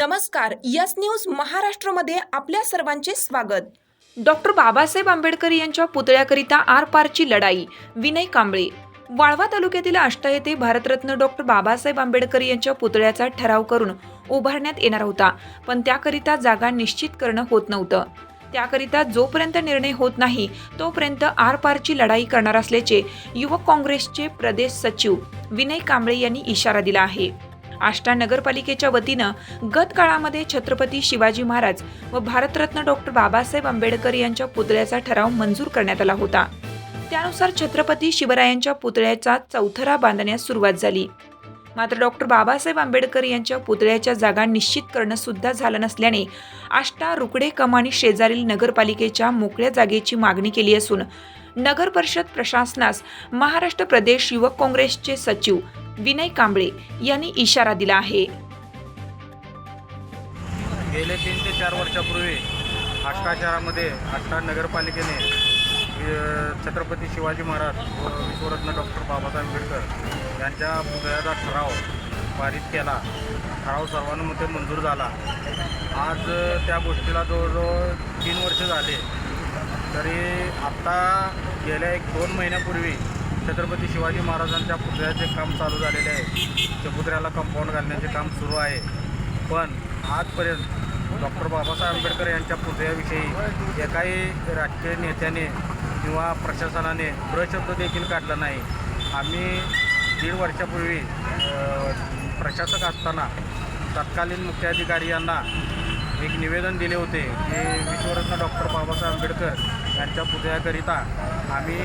नमस्कार yes news महाराष्ट्रमध्ये आपल्या सर्वांचे स्वागत. डॉक्टर बाबासाहेब आंबेडकर यांच्या पुतळ्याकरिता आरपारची लढाई विनय कांबळे. वाळवा तालुक्यातील आष्टा येथे भारतरत्न डॉक्टर बाबासाहेब आंबेडकर यांच्या पुतळ्याचा ठराव करून उभारण्यात येणार होता पण त्याकरिता जागा निश्चित करणं होत नव्हतं. त्याकरिता जोपर्यंत निर्णय होत नाही तोपर्यंत आरपारची लढाई करणार असल्याचे युवक काँग्रेसचे प्रदेश सचिव विनय कांबळे यांनी इशारा दिला आहे. आष्टा नगरपालिकेच्या वतीनं गत काळामध्ये छत्रपती शिवाजी महाराज व भारतरत्न डॉक्टर बाबासाहेब आंबेडकर यांच्या पुतळ्याचा ठराव मंजूर करण्यात आला होता. त्यानुसार छत्रपती शिवरायांच्या पुतळ्याचा चौथरा बांधण्यास सुरुवात झाली. मात्र डॉक्टर बाबासाहेब आंबेडकर यांच्या पुतळ्याच्या जागा निश्चित करणं सुद्धा झालं नसल्याने आष्टा रुकडे कमानी शेजारील नगरपालिकेच्या मोकळ्या जागेची मागणी केली असून नगर परिषद प्रशासनास महाराष्ट्र प्रदेश युवक काँग्रेसचे सचिव विनय कांबळे यांनी इशारा दिला आहे. गेले तीन ते चार वर्षापूर्वी आष्टा शहरामध्ये आष्टा नगरपालिकेने छत्रपती शिवाजी महाराज व विश्वरत्न डॉक्टर बाबासाहेब आंबेडकर यांच्या पुतळ्याचा ठराव पारित केला. ठराव सर्वानुमते मंजूर झाला. आज त्या गोष्टीला जवळजवळ तीन वर्ष झाले. तरी आत्ता गेल्या एक दोन महिन्यापूर्वी छत्रपती शिवाजी महाराजांच्या पुतळ्याचे काम चालू झालेले आहे. त्या पुतळ्याला कंपाऊंड घालण्याचे काम सुरू आहे. पण आजपर्यंत डॉक्टर बाबासाहेब आंबेडकर यांच्या पुतळ्याविषयी एकाही राजकीय नेत्याने किंवा प्रशासनाने प्रशब्द देखील काढला नाही. आम्ही दीड वर्षापूर्वी प्रशासक असताना तत्कालीन मुख्याधिकारी यांना एक निवेदन दिले होते की विश्वरत्न डॉक्टर बाबासाहेब आंबेडकर यांच्या पुतळ्याकरिता आम्ही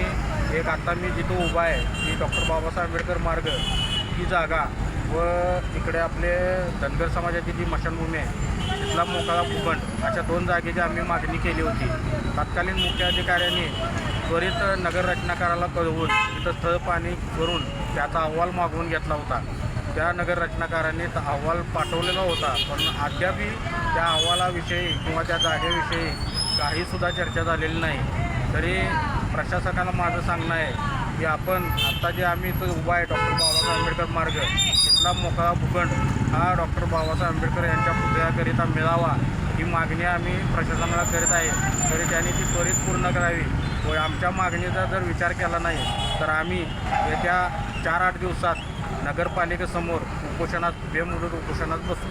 एक आता मी जिथं उभा आहे ती डॉक्टर बाबासाहेब आंबेडकर मार्ग ही जागा व इकडे आपले धनगर समाजाची जी मशानभूमी आहे तिथला मोकळा भूखंड अशा दोन जागेची आम्ही मागणी केली होती. तत्कालीन मुख्याधिकाऱ्यांनी त्वरित नगर रचनाकाराला कळवून तिथं स्थळ पाणी करून त्याचा अहवाल मागवून घेतला होता. त्या नगर रचनाकारांनी अहवाल पाठवलेला होता पण अद्यापही त्या अहवालाविषयी किंवा त्या जागेविषयी काहीसुद्धा चर्चा झालेली नाही. तरी प्रशासकाला माझं सांगणं आहे की आपण आत्ता जे आम्ही इथं उभा आहे डॉक्टर बाबासाहेब आंबेडकर मार्ग इथला मोकळा भूखंड हा डॉक्टर बाबासाहेब आंबेडकर यांच्या पुतळ्याकरिता मिळावा ही मागणी आम्ही प्रशासनाला करीत आहे. तरी त्यांनी ती त्वरित पूर्ण करावी. व आमच्या मागणीचा जर विचार केला नाही तर आम्ही येत्या चार आठ दिवसात नगरपालिकेसमोर उपोषणात बेमुदत उपोषणात बसू.